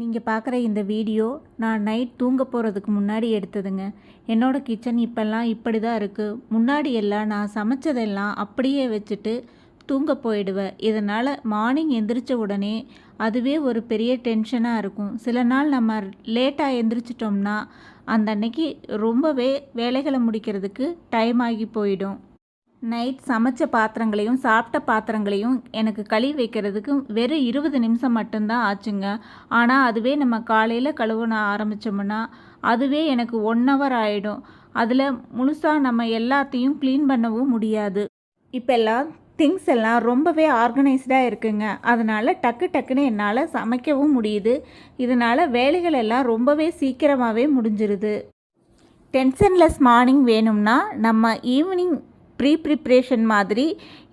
நீங்கள் பார்க்குற இந்த வீடியோ நான் நைட் தூங்க போகிறதுக்கு முன்னாடி எடுத்ததுங்க. என்னோடய கிச்சன் இப்போல்லாம் இப்படி தான் இருக்குது முன்னாடி எல்லாம் நான் சமைச்சதெல்லாம் அப்படியே வச்சுட்டு தூங்க போயிடுவேன் இதனால் மார்னிங் எந்திரிச்ச உடனே அதுவே ஒரு பெரிய டென்ஷனாக இருக்கும். சில நாள் நம்ம லேட்டாக எந்திரிச்சிட்டோம்னா அந்த அன்னைக்கு ரொம்பவே வேலைகளை முடிக்கிறதுக்கு டைம் ஆகி போயிடும். நைட் சமைச்ச பாத்திரங்களையும் சாப்பிட்ட பாத்திரங்களையும் எனக்கு கழுவி வைக்கிறதுக்கு வெறும் இருபது நிமிஷம் மட்டும்தான் ஆச்சுங்க. ஆனால் அதுவே நம்ம காலையில் கழுவுன ஆரம்பித்தோம்னா அதுவே எனக்கு ஒன் ஹவர் ஆகிடும் அதில் முழுசாக நம்ம எல்லாத்தையும் க்ளீன் பண்ணவும் முடியாது. இப்போல்லாம் திங்ஸ் எல்லாம் ரொம்பவே ஆர்கனைஸ்டாக இருக்குங்க. அதனால் டக்கு டக்குன்னு என்னால் சமைக்கவும் முடியுது. இதனால் வேலைகள் எல்லாம் ரொம்பவே சீக்கிரமாகவே முடிஞ்சிருது. டென்ஷன்லெஸ் மார்னிங் வேணும்னா நம்ம ஈவினிங் ப்ரீ ப்ரிப்ரேஷன் மாதிரி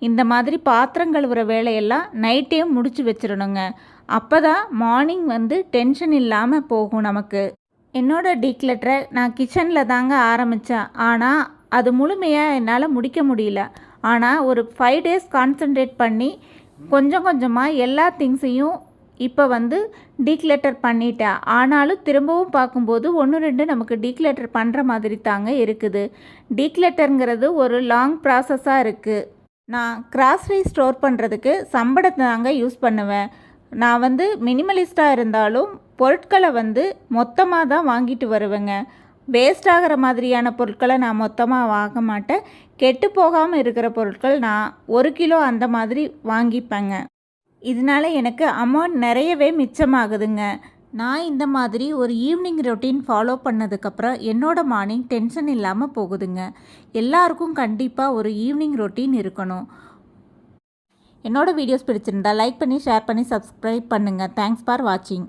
இந்த மாதிரி பாத்திரம் கழுவுற வேலையெல்லாம் நைட்டே முடிச்சு வச்சிடணுங்க அப்போ தான் மார்னிங் வந்து டென்ஷன் இல்லாமல் போகும் நமக்கு. என்னோட டீக்லெட்டரை நான் கிச்சனில் தாங்க ஆரம்பித்தேன் ஆனால் அது முழுமையாக என்னால் முடிக்க முடியல. ஆனால் ஒரு ஃபைவ் டேஸ் கான்சென்ட்ரேட் பண்ணி கொஞ்சம் கொஞ்சமாக எல்லா திங்ஸையும் இப்போ வந்து டீக்லெட்டர் பண்ணிட்டேன் ஆனாலும் திரும்பவும் பார்க்கும்போது ஒன்று ரெண்டு நமக்கு டீக்லெட்டர் பண்ணுற மாதிரி தாங்க இருக்குது. டீக்லெட்டருங்கிறது ஒரு லாங் ப்ராசஸாக இருக்குது நான் கிராசரி ஸ்டோர் பண்ணுறதுக்கு சம்படத்தை தாங்க யூஸ் பண்ணுவேன். நான் வந்து மினிமலிஸ்ட்டாக இருந்தாலும் பொருட்களை வந்து மொத்தமாக தான் வாங்கிட்டு வருவேங்க. வேஸ்ட் ஆகிற மாதிரியான பொருட்களை நான் மொத்தமாக வாங்க மாட்டேன். கெட்டு போகாமல் இருக்கிற பொருட்கள் நான் ஒரு கிலோ அந்த மாதிரி வாங்கிப்பேங்க. இதனால எனக்கு அமௌண்ட் நிறையவே மிச்சமாகுதுங்க. நான் இந்த மாதிரி ஒரு ஈவினிங் ரொட்டீன் ஃபாலோ பண்ணதுக்கப்புறம் என்னோடய மார்னிங் டென்ஷன் இல்லாமல் போகுதுங்க. எல்லாருக்கும் கண்டிப்பாக ஒரு ஈவினிங் ரொட்டீன் இருக்கணும். என்னோடய வீடியோஸ் பிடிச்சிருந்தா லைக் பண்ணி ஷேர் பண்ணி சப்ஸ்கிரைப் பண்ணுங்கள் தேங்க்ஸ் ஃபார் வாட்சிங்